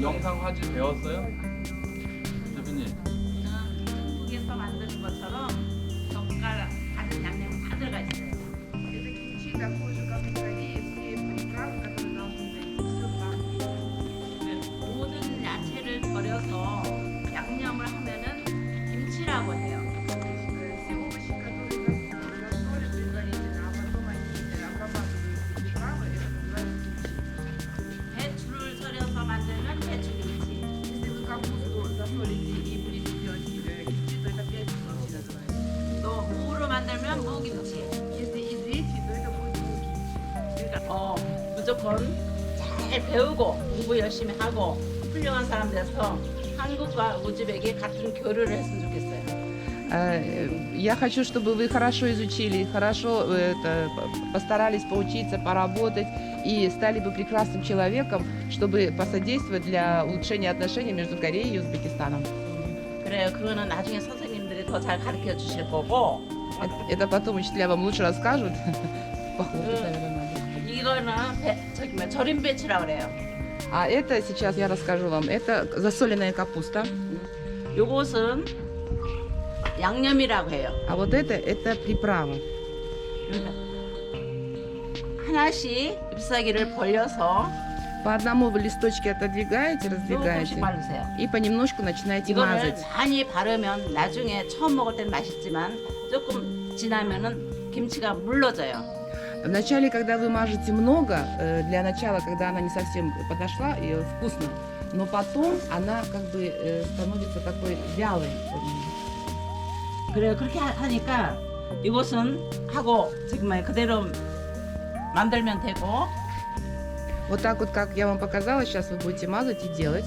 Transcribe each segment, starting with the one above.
영상 화질 배웠어요? 대표님. 한국에서 만드는 것처럼 젓가락, 다른 양념 다 들어가 있어요. 그래서 김치가 고소 건 잘 배우고 공부 열심히 하고 훌륭한 사람 돼서 한국과 우즈벡이 같은 교류를 했으면 좋겠어요. Э, Я хочу, чтобы вы хорошо изучили, хорошо э, это, п- постарались поучиться, поработать и стали бы прекрасным человеком, чтобы посодействовать для улучшения отношений между Кореей и Узбекистаном. 그래요. 그거는 나중에 선생님들이 더 잘 가르쳐 주실 거고 Это, это потом учителя вам лучше расскажут. Похлопать, наверное, надо. 이거는 배, 저기 뭐 절임 배추라고 그래요. А это сейчас я расскажу вам. Это засоленная капуста. 요것은 양념이라고 해요. А вот это, это приправа. 하나씩 잎사귀를 벌려서 По одному вы листочки отодвигаете, 조금씩 раздвигаете. 바르세요. И понемножку начинаете 이거를 мазать. 많이 바르면 나중에 처음 먹을 땐 맛있지만 조금 지나면은 김치가 물러져요. Вначале, когда вы мажете много, э, для начала, когда она не совсем подошла, и вкусно, но потом она как бы э, становится такой вялой. 그래 그렇게 하- 하니까 이것은 하고 지금 그대로 만들면 되고 Вот так вот, как я вам показала, сейчас вы будете мазать и делать.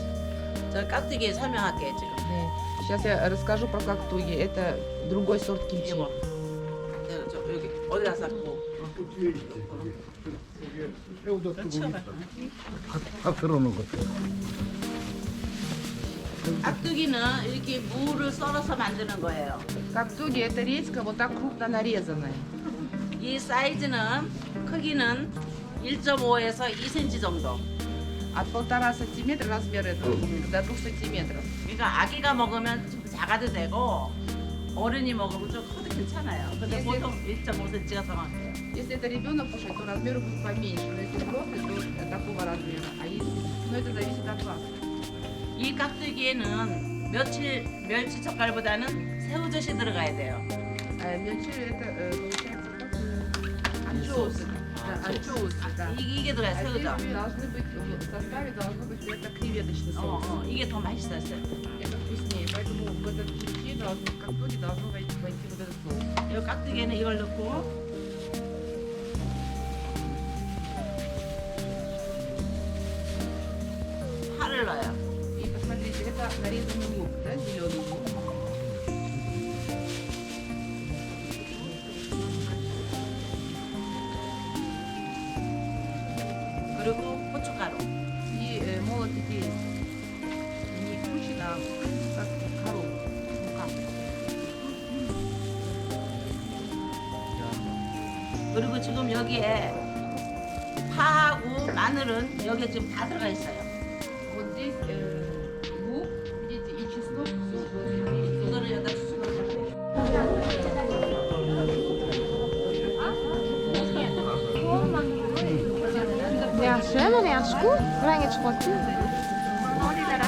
저 깍두기 설명할게요 지금. Э, Сейчас я расскажу про коктуги. Это другой сорт кимчи. 이거 저, 저 여기 어디다 쌓고 치워봐. 다 들어오는 것 같아요. 깍두기는 이렇게 무를 썰어서 만드는 거예요. Коктуги это редька вот так крупно нарезанная. 이 사이즈는 크기는 1.5에서 2cm 정도. От полтора сантиметра размер этого до двух сантиметров. 그러니까 아기가 먹으면 좀 작아도 되고 어른이 먹으면 좀 커도 괜찮아요. 근데 если- 보통 1.5cm가 정확해요. Если это ребенок кушает, то размер будет поменьше. Но если взрослый, то такого размера. А если... Но это зависит от вас. 이 깍두기에는 며칠 멸치 젓갈보다는 새우젓이 들어가야 돼요. Э, Мельчир это э, получается как э, анчоусы. Да, анчоусы, да. 이, 이게 들어가요, А здесь 새우젓. должны быть, в составе должно быть это креветочный 어, соус. 어, 이게 더 맛있어요. Это вкуснее. Поэтому в этот кимчи должны, в коктуге должно войти, войти вот этот соус. 이 깍두기에는 이걸 넣고 파를 넣어요. И посмотрите, это нарезанный лук, да, зеленый лук. 지금 여기에 파하고 마늘은 여기에 지금 다 들어가 있어요. Вот здесь э, лук, видите, и чеснок, все 이거를 여기다 수수로 넣어요. Ja, zwemmen, ja, is goed. Breng het sport Это